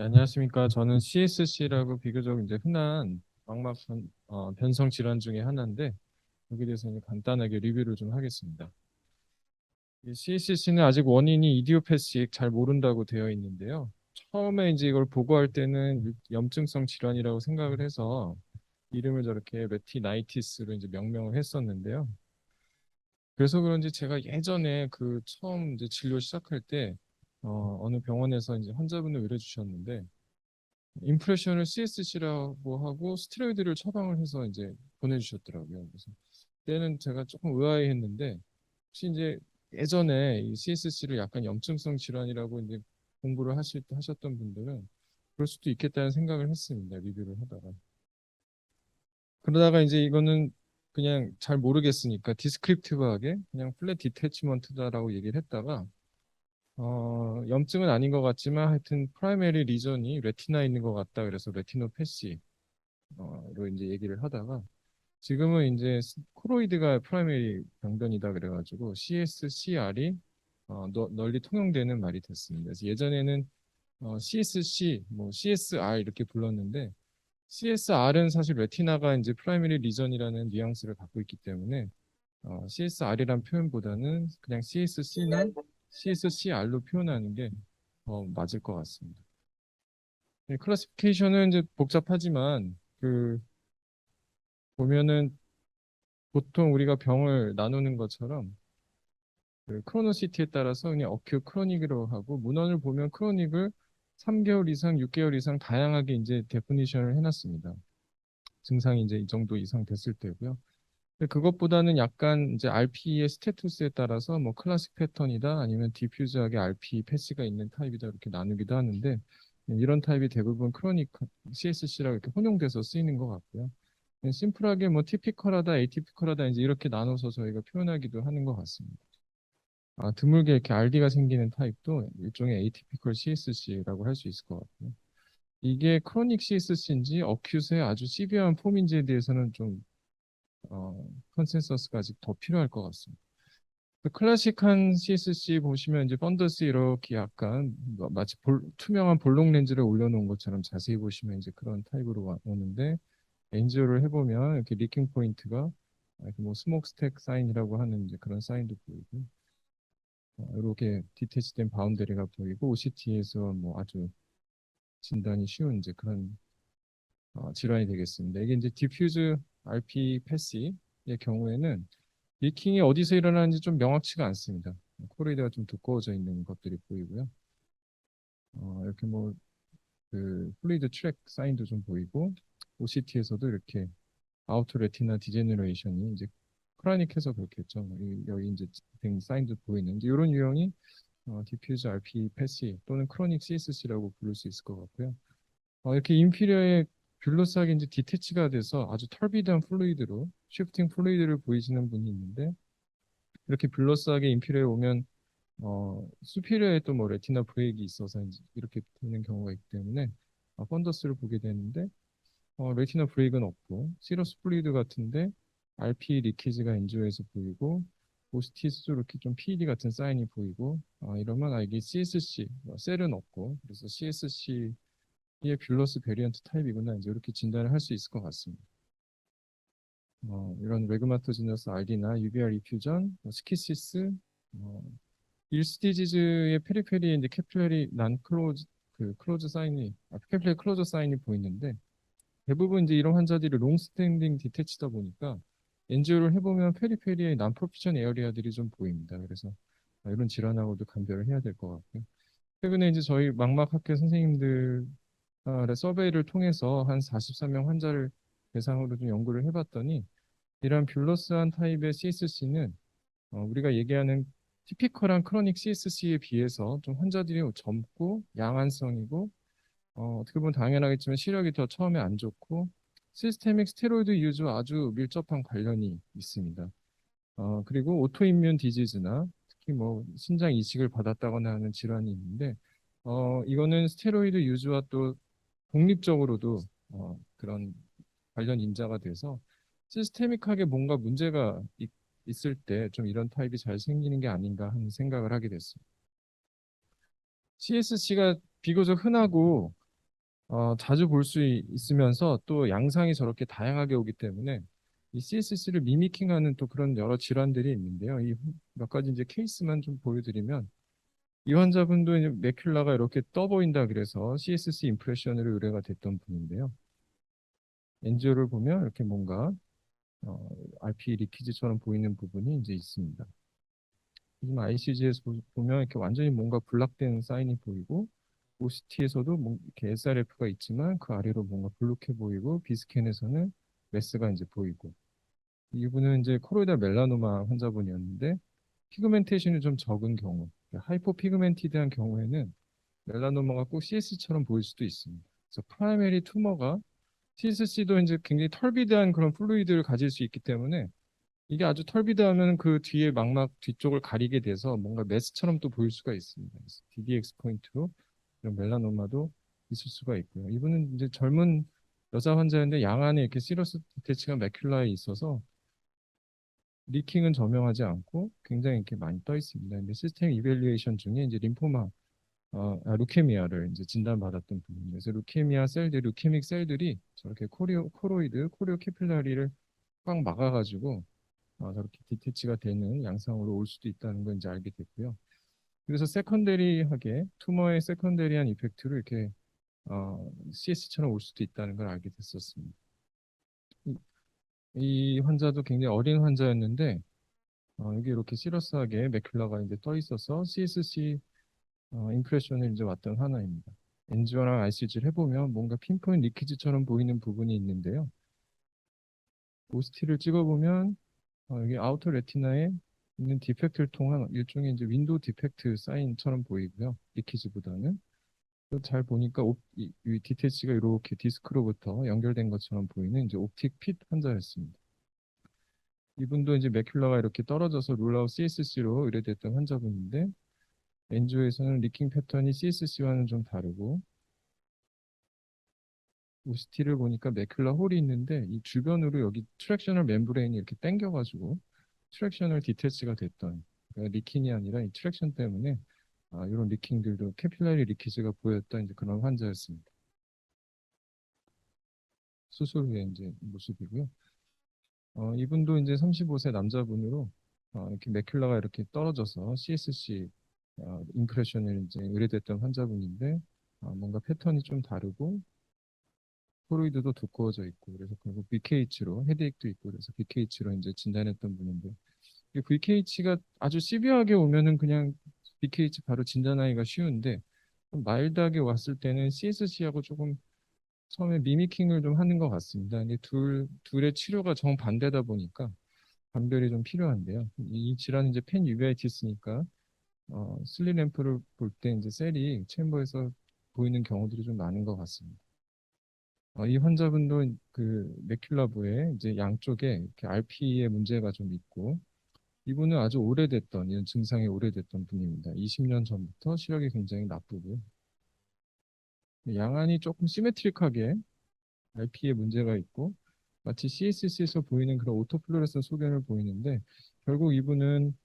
네, 안녕하십니까. 저는 CSC라고 비교적 이제 흔한 망막 변, 어, 변성 질환 중에 하나인데 여기에 대해서 이제 간단하게 리뷰를 좀 하겠습니다. 이 CSC는 아직 원인이 이디오패식 잘 모른다고 되어 있는데요. 처음에 이제 이걸 보고할 때는 염증성 질환이라고 생각을 해서 이름을 저렇게 레티나이티스로 이제 명명을 했었는데요. 그래서 그런지 제가 예전에 그 처음 이제 진료 시작할 때 어, 어느 병원에서 이제 환자분을 의뢰 주셨는데 임프레션을 CSC라고 하고 스테로이드를 처방을 해서 이제 보내주셨더라고요. 그래서 그때는 제가 조금 의아해했는데 혹시 이제 예전에 이 CSC를 약간 염증성 질환이라고 이제 공부를 하실 때 하셨던 분들은 그럴 수도 있겠다는 생각을 했습니다. 리뷰를 하다가 그러다가 이제 이거는 그냥 잘 모르겠으니까 디스크립티브하게 그냥 플랫 디태치먼트다라고 얘기를 했다가 어, 염증은 아닌 것 같지만 하여튼 프라이머리 리전이 레티나에 있는 것 같다. 그래서 레티노패시로 이제 얘기를 하다가 지금은 이제 스- 코로이드가 프라이머리 병변이다 그래가지고 CSCR이 어, 너- 널리 통용되는 말이 됐습니다. 그래서 예전에는 어, CSC, 뭐 CSR 이렇게 불렀는데 CSR은 사실 레티나가 이제 프라이머리 리전이라는 뉘앙스를 갖고 있기 때문에 어, CSR이란 표현보다는 그냥 CSC나 CSCR로 표현하는 게 어, 맞을 것 같습니다. 네, 클래시피케이션은 이제 복잡하지만 그 보면은 보통 우리가 병을 나누는 것처럼 그 크로노시티에 따라서 그냥 어큐 크로닉으로 하고 문헌을 보면 크로닉을 3개월 이상, 6개월 이상 다양하게 이제 데피니션을 해놨습니다. 증상이 이제 이 정도 이상 됐을 때고요. 그것보다는 약간 이제 RP의 스테투스에 따라서 뭐 클래식 패턴이다 아니면 디퓨즈하게 RP 패시가 있는 타입이다 이렇게 나누기도 하는데 이런 타입이 대부분 크로닉 CSC라고 이렇게 혼용돼서 쓰이는 것 같고요. 심플하게 뭐 티피컬하다, 에이티피컬하다 이제 이렇게 나눠서 저희가 표현하기도 하는 것 같습니다. 아, 드물게 이렇게 RD가 생기는 타입도 일종의 에이티피컬 CSC라고 할 수 있을 것 같고요. 이게 크로닉 CSC인지 어큐스의 아주 시비한 폼인지에 대해서는 좀 어, 컨센서스가 아직 더 필요할 것 같습니다. 그 클래식한 CSC 보시면 이제 펀더스 이렇게 약간 뭐 마치 볼- 투명한 볼록 렌즈를 올려놓은 것처럼 자세히 보시면 이제 그런 타입으로 와- 오는데 엔지오를 해보면 이렇게 리킹 포인트가 뭐 스모크 스택 사인이라고 하는 이제 그런 사인도 보이고 어, 이렇게 디테치된 바운더리가 보이고 OCT에서 뭐 아주 진단이 쉬운 이제 그런 어, 질환이 되겠습니다. 이게 이제 디퓨즈 RP 패시의 경우에는 리킹이 어디서 일어나는지 좀 명확치가 않습니다. 코로이드가 좀 두꺼워져 있는 것들이 보이고요. 어, 이렇게 뭐 그 플루이드 트랙 사인도 좀 보이고 OCT에서도 이렇게 아우터 레티나 디제너레이션이 이제 크라닉해서 그렇겠죠. 뭐 이- 여기 이제 된 사인도 보이는 이제 이런 유형이 어, 디퓨즈 RP 패시 또는 크로닉 CSC라고 부를 수 있을 것 같고요. 어, 이렇게 인피리어에 뷰러스하게 이제 디태치가 돼서 아주 털비드한 플루이드로 쉬프팅 플루이드를 보이시는 분이 있는데 이렇게 뷰러스하게 인피리어에 오면 어, 수피리어에 또 뭐 레티나 브레이크가 있어서 이렇게 되는 경우가 있기 때문에 어, 펀더스를 보게 되는데 어, 레티나 브레이크는 없고 시러스 플루이드 같은데 RP 리키지가 엔지오에서 보이고 오스티스 이렇게 좀 PED 같은 사인이 보이고 어, 이러면 아 이게 CSC 뭐 셀은 없고 그래서 CSC 이게 뷰러스 베리언트 타입이구나 이제 이렇게 진단을 할 수 있을 것 같습니다. 어, 이런 레그마토지너스 RD나 UBR 이퓨전, 뭐 스키시스, 어, 일스티지즈의 페리페리에 이제 캐필러리 난 클로즈 그 클로즈 사인이 아, 캐필러리 클로저 사인이 보이는데 대부분 이제 이런 환자들이 롱스탠딩 디태치다 보니까 엔지오를 해보면 페리페리에 난 프로피션 에어리아들이 좀 보입니다. 그래서 아, 이런 질환하고도 감별을 해야 될 것 같고요. 최근에 이제 저희 망막학회 선생님들 의 서베이를 통해서 한 43명 환자를 대상으로 좀 연구를 해봤더니 이런 뷰러스한 타입의 CSC는 어, 우리가 얘기하는 티피컬한 크로닉 CSC에 비해서 좀 환자들이 젊고 양한성이고 어, 어떻게 보면 당연하겠지만 시력이 더 처음에 안 좋고 시스테믹 스테로이드 유주와 아주 밀접한 관련이 있습니다. 어, 그리고 오토임뮨 디지즈나 특히 뭐 신장 이식을 받았다거나 하는 질환이 있는데 어, 이거는 스테로이드 유주와 또 독립적으로도 어, 그런 관련 인자가 돼서 시스테믹하게 뭔가 문제가 있, 있을 때 좀 이런 타입이 잘 생기는 게 아닌가 하는 생각을 하게 됐습니다. CSC가 비교적 흔하고 어, 자주 볼 수 있으면서 또 양상이 저렇게 다양하게 오기 때문에 이 CSC를 미미킹하는 또 그런 여러 질환들이 있는데요. 이 몇 가지 이제 케이스만 좀 보여드리면 이 환자분도 이제 매큘라가 이렇게 떠 보인다 그래서 CSC 임프레션으로 의뢰가 됐던 분인데요. 엔지오를 보면 이렇게 뭔가 어, RP 리키지처럼 보이는 부분이 이제 있습니다. 지금 ICG에서 보면 이렇게 완전히 뭔가 블락된 사인이 보이고 OCT에서도 뭐 이렇게 SRF가 있지만 그 아래로 뭔가 블록해 보이고 비스캔에서는 메스가 이제 보이고 이분은 이제 코로이달 멜라노마 환자분이었는데 피그멘테이션이 좀 적은 경우 하이포 피그멘티드한 경우에는 멜라노마가 꼭 CSC처럼 보일 수도 있습니다. 그래서 프라이머리 투머가 CSC도 이제 굉장히 털비드한 그런 플루이드를 가질 수 있기 때문에 이게 아주 털비드하면 그 뒤에 망막 뒤쪽을 가리게 돼서 뭔가 메스처럼 또 보일 수가 있습니다. 그래서 DDX 포인트로 이런 멜라노마도 있을 수가 있고요. 이분은 이제 젊은 여자 환자인데 양안에 이렇게 시러스 디테치가 매큘라에 있어서 리킹은 저명하지 않고 굉장히 이렇게 많이 떠 있습니다. 근데 시스템 이벨리에이션 중에 이제 림포마 어, 아, 루케미아를 이제 진단받았던 분입니다. 그래서 루케미아 셀들, 루케믹 셀들이 저렇게 코리오, 코로이드, 코리오 캐필라리를 꽉 막아가지고 어, 저렇게 디테치가 되는 양상으로 올 수도 있다는 걸 이제 알게 됐고요. 그래서 세컨데리하게 투머의 세컨데리한 이펙트로 이렇게 어, CS처럼 올 수도 있다는 걸 알게 됐었습니다. 이, 이 환자도 굉장히 어린 환자였는데 어, 여기 이렇게 시러스하게 매큘라가 이제 떠 있어서 CSC 어, 임프레션을 이제 왔던 하나입니다. 엔지오랑 ICG를 해보면 뭔가 핀포인트 리키지처럼 보이는 부분이 있는데요. OCT를 찍어보면 어, 여기 아우터 레티나에 있는 디펙트를 통한 일종의 이제 윈도우 디펙트 사인처럼 보이고요. 리키지보다는 또 잘 보니까 옵, 이, 이 디테치가 이렇게 디스크로부터 연결된 것처럼 보이는 이제 옵틱 핏 환자였습니다. 이분도 이제 매큘라가 이렇게 떨어져서 룰아웃 CSC로 의뢰됐던 환자분인데 엔지오에서는 리킹 패턴이 CSC와는 좀 다르고 OCT를 보니까 매큘라 홀이 있는데 이 주변으로 여기 트랙셔널 멤브레인이 이렇게 당겨가지고 트랙셔널 디테치가 됐던 그러니까 리킹이 아니라 이 트랙션 때문에 아, 이런 리킹들도 캐필라리 리키즈가 보였던 이제 그런 환자였습니다. 수술 후에 이제 모습이고요. 어, 이분도 이제 35세 남자분으로 어, 이렇게 매큘라가 이렇게 떨어져서 CSC 어, 임프레션을 이제 의뢰됐던 환자분인데 어, 뭔가 패턴이 좀 다르고 코로이드도 두꺼워져 있고 그래서 결국 BKH로 헤드액도 있고 그래서 BKH로 이제 진단했던 분인데 이 VKH가 아주 시비하게 오면은 그냥 BKH 바로 진단하기가 쉬운데 좀 마일드하게 왔을 때는 CSC하고 조금 처음에 미미킹을 좀 하는 것 같습니다. 근데 둘 둘의 치료가 정반대다 보니까 감별이 좀 필요한데요. 이 질환은 이제 펜 유비아이티스니까 어, 슬리램프를 볼 때 이제 셀이 챔버에서 보이는 경우들이 좀 많은 것 같습니다. 어, 이 환자분도 그 매큘라부에 이제 양쪽에 이렇게 RP에 문제가 좀 있고 이분은 아주 오래됐던 이런 증상이 오래됐던 분입니다. 20년 전부터 시력이 굉장히 나쁘고요. 양안이 조금 시메트릭하게 RP에 문제가 있고 마치 CSC에서 보이는 그런 오토플루레센 소견을 보이는데 결국 이분은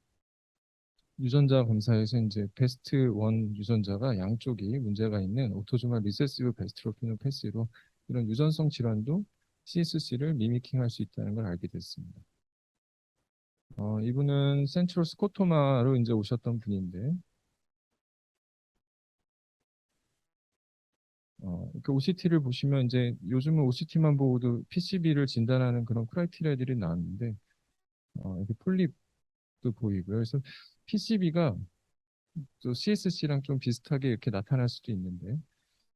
유전자 검사에서 이제 베스트 원 유전자가 양쪽이 문제가 있는 오토조말 리세시브 베스트로피노패시로 이런 유전성 질환도 CSC를 미미킹할 수 있다는 걸 알게 됐습니다. 어, 이분은 센트럴 스코토마로 이제 오셨던 분인데, 어, 그 OCT를 보시면 이제 요즘은 OCT만 보고도 PCB를 진단하는 그런 크라이테리아들이 나왔는데, 어, 이렇게 폴립도 보이고요. 그래서 PCB가 또 CSC랑 좀 비슷하게 이렇게 나타날 수도 있는데,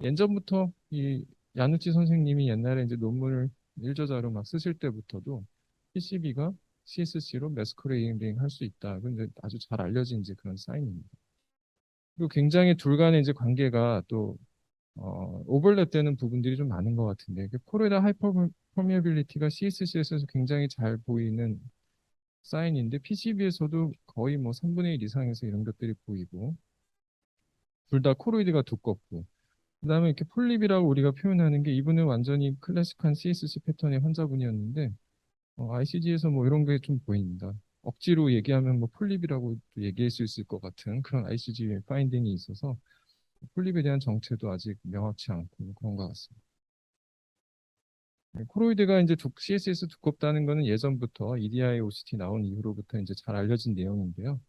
예전부터 이 야누치 선생님이 옛날에 이제 논문을 일저자로 막 쓰실 때부터도 PCB가 CSC로 매스크레이딩 할수 있다. 근데 아주 잘 알려진 이제 그런 사인입니다. 그리고 굉장히 둘 간의 이제 관계가 또 어, 오버랩되는 부분들이 좀 많은 것 같은데 그 코로이다 하이퍼퍼미어빌리티가 CSC에서 굉장히 잘 보이는 사인인데 PCB에서도 거의 뭐 3분의 1 이상에서 이런 것들이 보이고 둘 다 코로이드가 두껍고 그 다음에 이렇게 폴립이라고 우리가 표현하는 게 이분은 완전히 클래식한 CSC 패턴의 환자분이었는데 어, ICG에서 뭐 이런 게 좀 보입니다. 억지로 얘기하면 뭐 폴립이라고 또 얘기할 수 있을 것 같은 그런 ICG 파인딩이 있어서 폴립에 대한 정체도 아직 명확치 않고 그런 것 같습니다. 네, 코로이드가 이제 두, CSS 두껍다는 거는 예전부터 EDI, OCT 나온 이후로부터 이제 잘 알려진 내용인데요.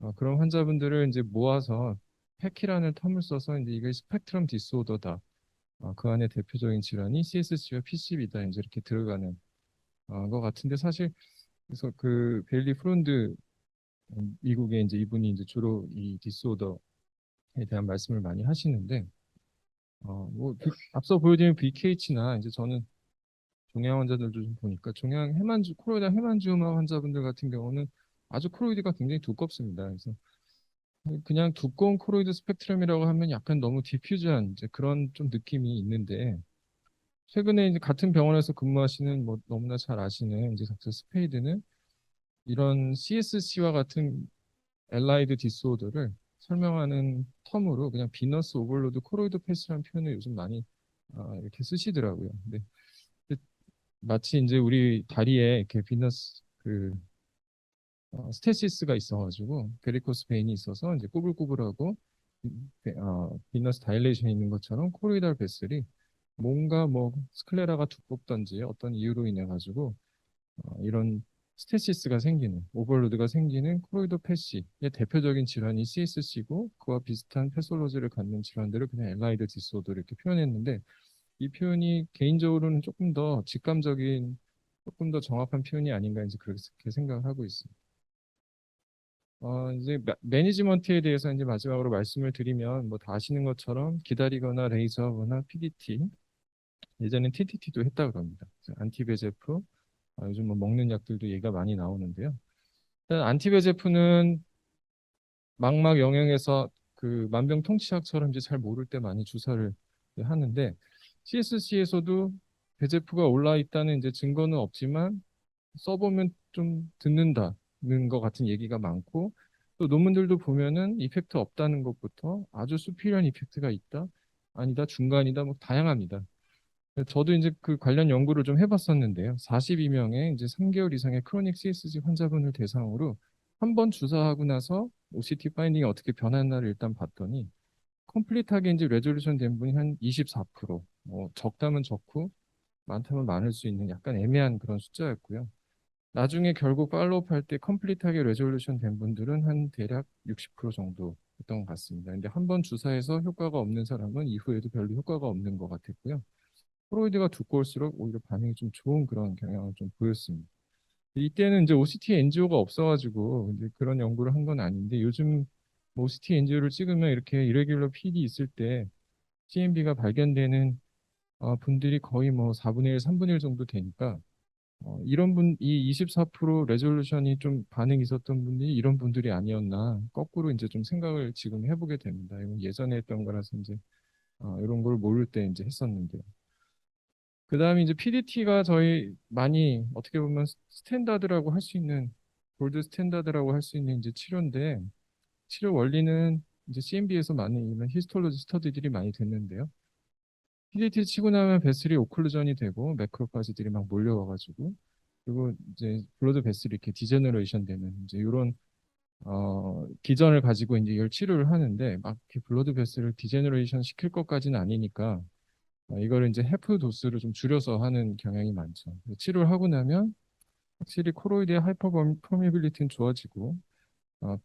어, 그런 환자분들을 이제 모아서 패키라는 텀을 써서 이제 이게 스펙트럼 디스오더다. 어, 그 안에 대표적인 질환이 CSC와 PCB다. 이제 이렇게 들어가는 어, 것 같은데 사실 그래서 그 베일리 프론드 음, 미국의 이제 이분이 이제 주로 이 디스오더에 대한 말씀을 많이 하시는데 어, 뭐 비- 앞서 보여드린 BKH나 이제 저는 종양 환자들도 좀 보니까 종양 해만주 코로이드 해만주음화 환자분들 같은 경우는 아주 코로이드가 굉장히 두껍습니다. 그래서 그냥 두꺼운 코로이드 스펙트럼이라고 하면 약간 너무 디퓨즈한 이제 그런 좀 느낌이 있는데 최근에 이제 같은 병원에서 근무하시는 뭐 너무나 잘 아시는 이제 닥터 스페이드는 이런 CSC와 같은 엘라이드 디스오더를 설명하는 텀으로 그냥 비너스 오버로드 코로이드 패스라는 표현을 요즘 많이 아, 이렇게 쓰시더라고요. 근데 마치 이제 우리 다리에 이렇게 비너스 그 어, 스테시스가 있어가지고 베리코스 베인이 있어서 이제 꾸불꾸불하고 음, 베- 어, 비너스 다일레이션이 있는 것처럼 코로이달 베슬이 뭔가 뭐 스클레라가 두껍던지 어떤 이유로 인해 가지고 어, 이런 스테시스가 생기는 오버로드가 생기는 코로이드 패시의 대표적인 질환이 CSC고 그와 비슷한 패솔로지를 갖는 질환들을 그냥 엘라이드 디스오더 이렇게 표현했는데 이 표현이 개인적으로는 조금 더 직감적인 조금 더 정확한 표현이 아닌가 이제 그렇게 생각을 하고 있습니다. 어, 이제 마- 매니지먼트에 대해서 이제 마지막으로 말씀을 드리면 뭐 다 아시는 것처럼 기다리거나 레이저하거나 PDT 예전엔 TTT도 했다 그럽니다. 안티베제프 아, 요즘 뭐 먹는 약들도 얘기가 많이 나오는데요. 일단 안티베제프는 망막 영역에서 그 만병통치약처럼 이제 잘 모를 때 많이 주사를 하는데 CSC에서도 베제프가 올라 있다는 이제 증거는 없지만 써보면 좀 듣는다는 것 같은 얘기가 많고 또 논문들도 보면은 이펙트 없다는 것부터 아주 수피리한 이펙트가 있다 아니다 중간이다 뭐 다양합니다. 저도 이제 그 관련 연구를 좀 해봤었는데요. 42명의 이제 3개월 이상의 크로닉 CSG 환자분을 대상으로 한 번 주사하고 나서 OCT 파인딩이 어떻게 변했나를 일단 봤더니 컴플릿하게 이제 레졸루션 된 분이 한 24%, 뭐 적다면 적고 많다면 많을 수 있는 약간 애매한 그런 숫자였고요. 나중에 결국 팔로우업 할 때 컴플릿하게 레졸루션 된 분들은 한 대략 60% 정도였던 것 같습니다. 근데 한 번 주사해서 효과가 없는 사람은 이후에도 별로 효과가 없는 것 같았고요. 프로이드가 두꺼울수록 오히려 반응이 좀 좋은 그런 경향을 좀 보였습니다. 이때는 이제 OCT NGO가 없어가지고 이제 그런 연구를 한 건 아닌데 요즘 뭐 OCT NGO를 찍으면 이렇게 이레귤러 PD 있을 때 CNV가 발견되는 어, 분들이 거의 뭐 4분의 1, 3분의 1 정도 되니까 어, 이런 분, 이 24% 레졸루션이 좀 반응 있었던 분들이 이런 분들이 아니었나 거꾸로 이제 좀 생각을 지금 해보게 됩니다. 이건 예전에 했던 거라서 이제 어, 이런 걸 모를 때 이제 했었는데요. 그 다음에 이제 PDT가 저희 많이 어떻게 보면 스탠다드라고 할 수 있는 골드 스탠다드라고 할 수 있는 이제 치료인데 치료 원리는 이제 CMB에서 많은 이런 히스톨로지 스터디들이 많이 됐는데요. PDT 치고 나면 베슬이 오클루전이 되고 매크로파지들이 막 몰려와가지고 그리고 이제 블러드 베슬이 이렇게 디제너레이션 되는 이제 이런 어 기전을 가지고 이제 이걸 치료를 하는데 막 이렇게 블러드 베슬을 디제너레이션 시킬 것까지는 아니니까 어, 이거를 이제 해프 도수를 좀 줄여서 하는 경향이 많죠. 치료를 하고 나면 확실히 코로이드의 하이퍼 퍼미빌리티는 좋아지고 어,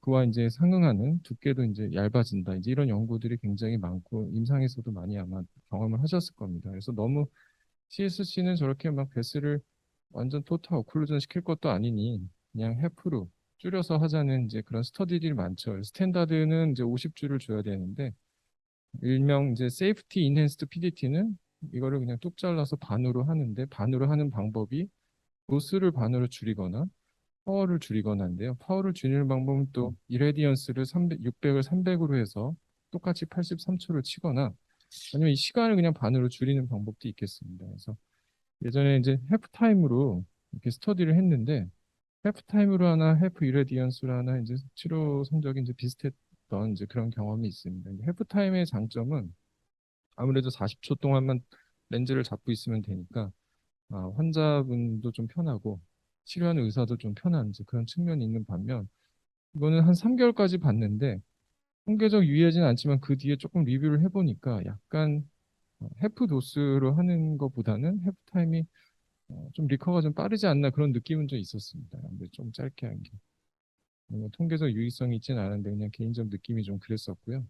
그와 이제 상응하는 두께도 이제 얇아진다. 이제 이런 연구들이 굉장히 많고 임상에서도 많이 아마 경험을 하셨을 겁니다. 그래서 너무 CSC는 저렇게 막 베스를 완전 토탈 오클루전 시킬 것도 아니니 그냥 해프로 줄여서 하자는 이제 그런 스터디들이 많죠. 스탠다드는 이제 50주를 줘야 되는데 일명 이제 세이프티 인핸스드 PDT는 이거를 그냥 뚝 잘라서 반으로 하는데 반으로 하는 방법이 도수를 반으로 줄이거나 파워를 줄이거나인데요. 파워를 줄이는 방법은 또 이레디언스를 300, 600을 300으로 해서 똑같이 83초를 치거나 아니면 이 시간을 그냥 반으로 줄이는 방법도 있겠습니다. 그래서 예전에 이제 해프 타임으로 이렇게 스터디를 했는데 해프 타임으로 하나 해프 이레디언스로 하나 이제 치료 성적이 이제 비슷했 던 이제 그런 경험이 있습니다. 해프 타임의 장점은 아무래도 40초 동안만 렌즈를 잡고 있으면 되니까 아, 환자분도 좀 편하고 치료하는 의사도 좀 편한 이제 그런 측면이 있는 반면 이거는 한 3개월까지 봤는데 통계적 유의하진 않지만 그 뒤에 조금 리뷰를 해보니까 약간 어, 해프 도스로 하는 것보다는 해프 타임이 어, 좀 리커가 좀 빠르지 않나 그런 느낌은 좀 있었습니다. 근데 좀 짧게 한 게. 뭐 통계적 유의성이 있지는 않은데 그냥 개인적 느낌이 좀 그랬었고요.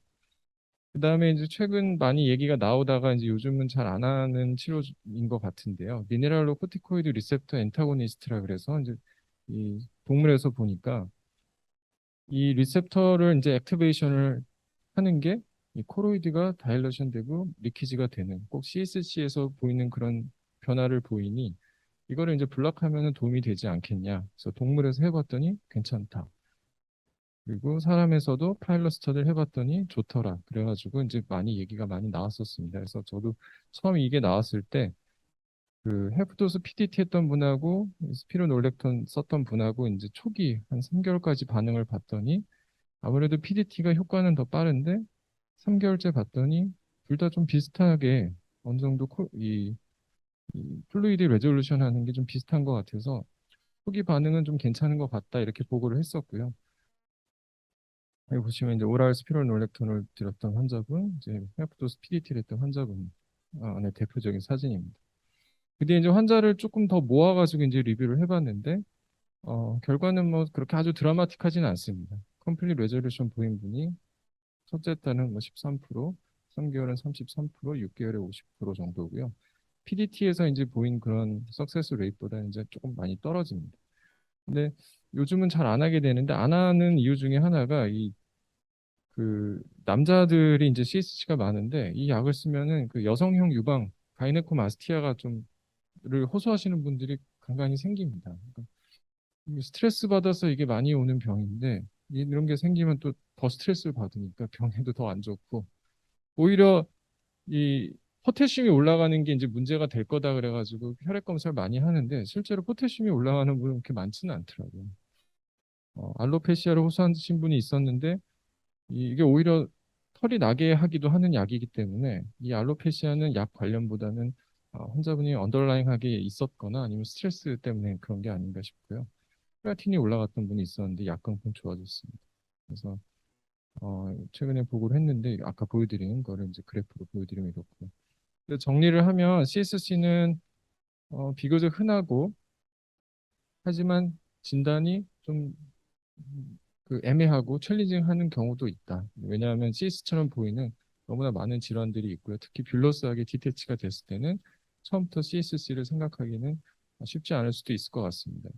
그 다음에 이제 최근 많이 얘기가 나오다가 이제 요즘은 잘 안 하는 치료인 것 같은데요. 미네랄로 코티코이드 리셉터 엔타고니스트라 그래서 이제 이 동물에서 보니까 이 리셉터를 이제 액티베이션을 하는 게 이 코로이드가 다일러션 되고 리키지가 되는 꼭 CSC에서 보이는 그런 변화를 보이니 이거를 이제 블락하면은 도움이 되지 않겠냐. 그래서 동물에서 해봤더니 괜찮다. 그리고 사람에서도 파일럿 스터디를 해봤더니 좋더라. 그래가지고 이제 많이 얘기가 많이 나왔었습니다. 그래서 저도 처음 이게 나왔을 때 그 헤프도스 PDT 했던 분하고 스피로놀렉톤 썼던 분하고 이제 초기 한 3개월까지 반응을 봤더니 아무래도 PDT가 효과는 더 빠른데 3개월째 봤더니 둘 다 좀 비슷하게 어느 정도 코- 이, 이 플루이드 레졸루션 하는 게 좀 비슷한 것 같아서 초기 반응은 좀 괜찮은 것 같다 이렇게 보고를 했었고요. 여기 보시면 이제 오랄 스피로놀렉톤을 드렸던 환자분, 이제 헤프도스 PDT를 했던 환자분 아, 네, 대표적인 사진입니다. 근데 이제 환자를 조금 더 모아가지고 이제 리뷰를 해봤는데 어, 결과는 뭐 그렇게 아주 드라마틱하지는 않습니다. 컴플릿 레졸루션 보인 분이 첫째 달은 뭐 13%, 3개월은 33%, 6개월에 50% 정도고요. PDT에서 이제 보인 그런 석세스 레이트보다는 이제 조금 많이 떨어집니다. 근데 요즘은 잘 안 하게 되는데 안 하는 이유 중에 하나가 이 그 남자들이 이제 CSC가 많은데 이 약을 쓰면은 그 여성형 유방 가이네코마스티아가 좀를 호소하시는 분들이 간간히 생깁니다. 그러니까 스트레스 받아서 이게 많이 오는 병인데 이- 이런 게 생기면 또 더 스트레스를 받으니까 병에도 더 안 좋고 오히려 이 포테슘이 올라가는 게 이제 문제가 될 거다 그래가지고 혈액 검사를 많이 하는데 실제로 포테슘이 올라가는 분은 그렇게 많지는 않더라고요. 어, 알로페시아를 호소하신 분이 있었는데 이- 이게 오히려 털이 나게 하기도 하는 약이기 때문에 이 알로페시아는 약 관련보다는 어, 환자분이 언더라잉하게 있었거나 아니면 스트레스 때문에 그런 게 아닌가 싶고요. 크레아틴이 올라갔던 분이 있었는데 약간 좀 좋아졌습니다. 그래서 어, 최근에 보고를 했는데 아까 보여드린 거를 이제 그래프로 보여드리면 이렇고 정리를 하면 CSC는 어, 비교적 흔하고 하지만 진단이 좀 음, 그 애매하고 챌린징하는 경우도 있다. 왜냐하면 CS처럼 보이는 너무나 많은 질환들이 있고요. 특히 뷰러스하게 디테치가 됐을 때는 처음부터 CSC를 생각하기는 쉽지 않을 수도 있을 것 같습니다.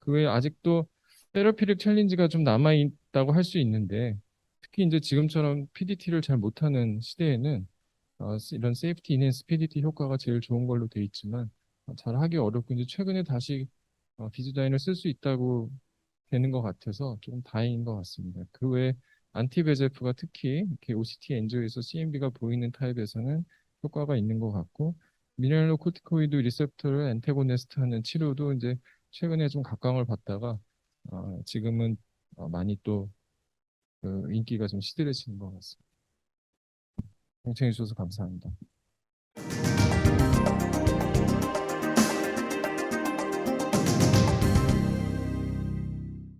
그 외에 아직도 테라피릭 챌린지가 좀 남아 있다고 할 수 있는데 특히 이제 지금처럼 PDT를 잘 못하는 시대에는 어, 이런 세이프티 인핸스 PDT 효과가 제일 좋은 걸로 돼 있지만 어, 잘 하기 어렵고 이제 최근에 다시 어, 비즈다인을 쓸 수 있다고 되는 것 같아서 조금 다행인 것 같습니다. 그 외에 안티베제프가 특히 이렇게 OCT 엔조에서 CMB가 보이는 타입에서는 효과가 있는 것 같고 미네랄로 코티코이드 리셉터를 엔테고네스트하는 치료도 이제 최근에 좀 각광을 받다가 어, 지금은 어, 많이 또그 인기가 좀 시들해지는 것 같습니다. 경청해 주셔서 감사합니다.